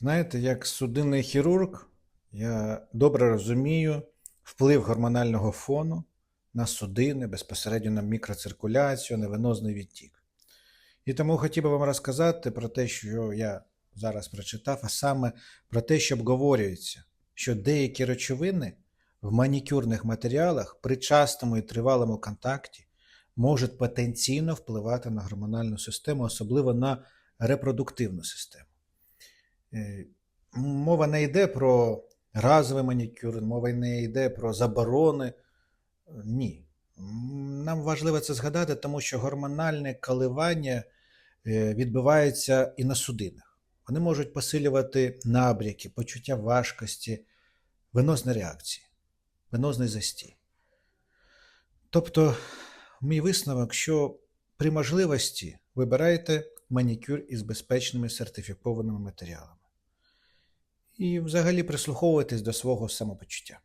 Знаєте, як судинний хірург, я добре розумію вплив гормонального фону на судини, безпосередньо на мікроциркуляцію, на венозний відтік. І тому хотів би вам розказати про те, що я зараз прочитав, а саме про те, що обговорюється, що деякі речовини в манікюрних матеріалах при частому і тривалому контакті можуть потенційно впливати на гормональну систему, особливо на репродуктивну систему. Е, Мова не йде про разовий манікюр, мова не йде про заборони. Ні. Нам важливо це згадати, тому що гормональне коливання е, відбувається і на судинах. Вони можуть посилювати набряки, почуття важкості, венозні реакції, венозний застій. Тобто, мій висновок, що при можливості вибирайте манікюр із безпечними сертифікованими матеріалами. І взагалі прислуховуватись до свого самопочуття.